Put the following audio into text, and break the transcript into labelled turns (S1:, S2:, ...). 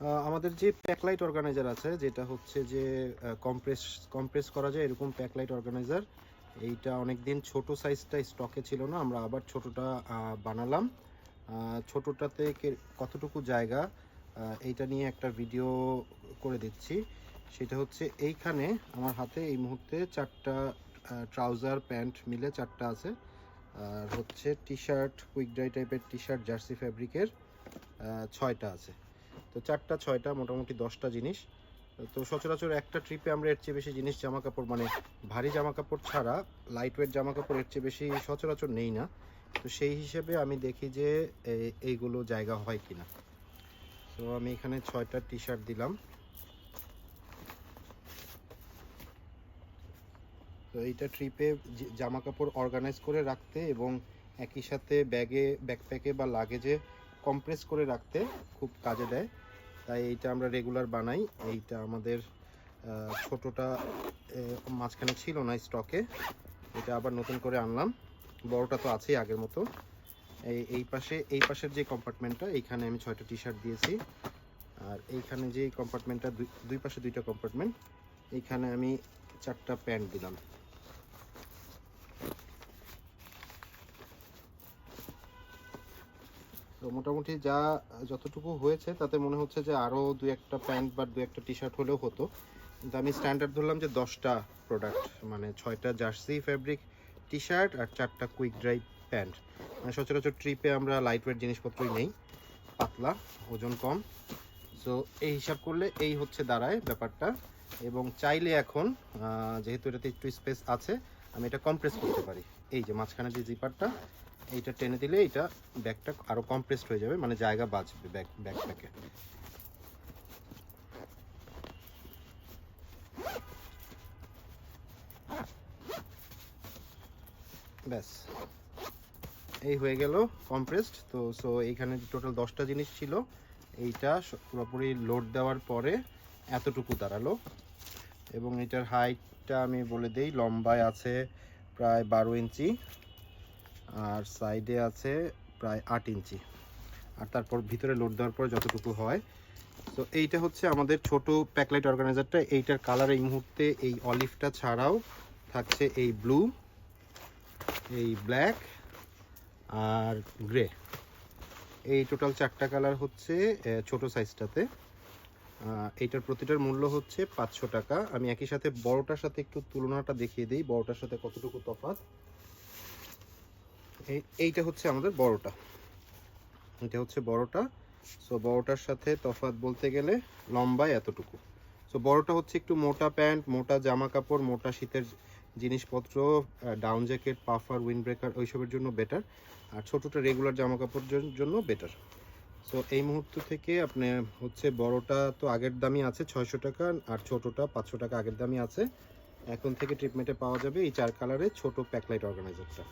S1: আমাদের যে প্যাকলাইট অর্গানাইজার আছে, যেটা হচ্ছে যে কম্প্রেস কম্প্রেস করা যায় এরকম প্যাকলাইট অর্গানাইজার এইটা অনেক দিন ছোট সাইজটা স্টকে ছিল না, আমরা আবার ছোটোটা বানালাম। ছোটোটাতে কতটুকু জায়গা এইটা নিয়ে একটা ভিডিও করে দিচ্ছি। সেটা হচ্ছে এইখানে আমার হাতে এই মুহূর্তে চারটা ট্রাউজার প্যান্ট মিলে চারটা আছে। আর হচ্ছে টি শার্ট কুইক ড্রাই টাইপের টি শার্ট জার্সি ফ্যাব্রিকের ছয়টা আছে। তো চারটা, ছয়টা, মোটামুটি দশটা জিনিস। তো সচরাচর একটা ট্রিপে আমরা এর চেয়ে বেশি জিনিস জামা কাপড় মানে ভারী জামা কাপড় ছাড়া লাইট ওয়েট জামা কাপড় এর চেয়ে বেশি সচরাচর নেই না। তো সেই হিসেবে আমি দেখি যে এইগুলো জায়গা হয় কিনা। তো আমি এখানে ছয়টা টি শার্ট দিলাম। তো এইটা ট্রিপে জামা কাপড় অর্গানাইজ করে রাখতে এবং একই সাথে ব্যাগে ব্যাকপ্যাকে বা লাগেজে কম্প্রেস করে রাখতে খুব কাজে দেয়। তাই এইটা আমরা রেগুলার বানাই। এইটা আমাদের ছোটটা মাঝখানে ছিল না স্টকে এটা আবার নতুন করে আনলাম। বড়টা তো আছেই আগের মতো। এই এই পাশে, এই পাশের যে কম্পার্টমেন্টটা এইখানে আমি ছয়টা টি শার্ট দিয়েছি। আর এইখানে যে কম্পার্টমেন্টটা দুই পাশে দুইটা কম্পার্টমেন্ট এইখানে আমি চারটা প্যান্ট দিলাম। তো মোটামুটি যা, যতটুকু হয়েছে, তাতে মনে হচ্ছে যে আরও দু একটা প্যান্ট বা দু একটা টি শার্ট হলেও হতো। কিন্তু আমি স্ট্যান্ডার্ড ধরলাম যে দশটা প্রোডাক্ট মানে ছয়টা জার্সি ফ্যাব্রিক টি শার্ট আর চারটা কুইক ড্রাই প্যান্ট মানে সচরাচর ট্রিপে আমরা লাইট ওয়েট জিনিসপত্রই নেই, পাতলা, ওজন কম। সো এই হিসাব করলে এই হচ্ছে দাঁড়ায় ব্যাপারটা। এবং চাইলে এখন যেহেতু এটাতে একটু স্পেস আছে, আমি এটা কম্প্রেস করতে পারি। এই যে মাঝখানে যে জিপারটা এইটা টেনে দিলে এটা ব্যাগটা আরও কম্প্রেসড হয়ে যাবে মানে জায়গা বাঁচবে ব্যাগ ব্যাকপ্যাকে ব্যাস। এই হয়ে গেল কম্প্রেসড তো সো এইখানে টোটাল দশটা জিনিস ছিল। এইটা পুরোপুরি লোড দেওয়ার পরে এতটুকু দাঁড়াল। এবং এটার হাইটটা আমি বলে দেই, লম্বায় আছে প্রায় বারো ইঞ্চি। আর সাইডে আছে প্রায় আট ইঞ্চি। আর তারপর ভিতরে লোড দেওয়ার পরে যতটুকু হয়। তো এইটা হচ্ছে আমাদের ছোট প্যাকলাইট অর্গানাইজারটা এইটার কালার এই মুহূর্তে এই অলিভটা ছাড়াও থাকছে এই ব্লু এই ব্ল্যাক আর গ্রে এই টোটাল চারটা কালার হচ্ছে ছোট সাইজটাতে এইটার প্রতিটার মূল্য হচ্ছে পাঁচশো টাকা। আমি একই সাথে বড়টার সাথে একটু তুলনাটা দেখিয়ে দিই। বড়টার সাথে কতটুকু এই এইটা হচ্ছে আমাদের বড়টা। এটা হচ্ছে বড়টা। সো বড়টার সাথে তফাৎ বলতে গেলে লম্বায় এতটুকু। সো বড়টা হচ্ছে একটু মোটা প্যান্ট, মোটা জামা কাপড় মোটা শীতের জিনিসপত্র down jacket puffer wind breaker ওইসবের জন্য বেটার আর ছোটোটা রেগুলার জামা কাপড়ের জন্য বেটার সো এই মুহূর্ত থেকে আপনি হচ্ছে বড়টা তো আগের দামই আছে ছয়শো টাকা আর ছোটোটা পাঁচশো টাকা আগের দামই আছে। এখন থেকে ট্রিটমেন্টে পাওয়া যাবে এই চার কালারের ছোট প্যাকলাইট অর্গানাইজারটা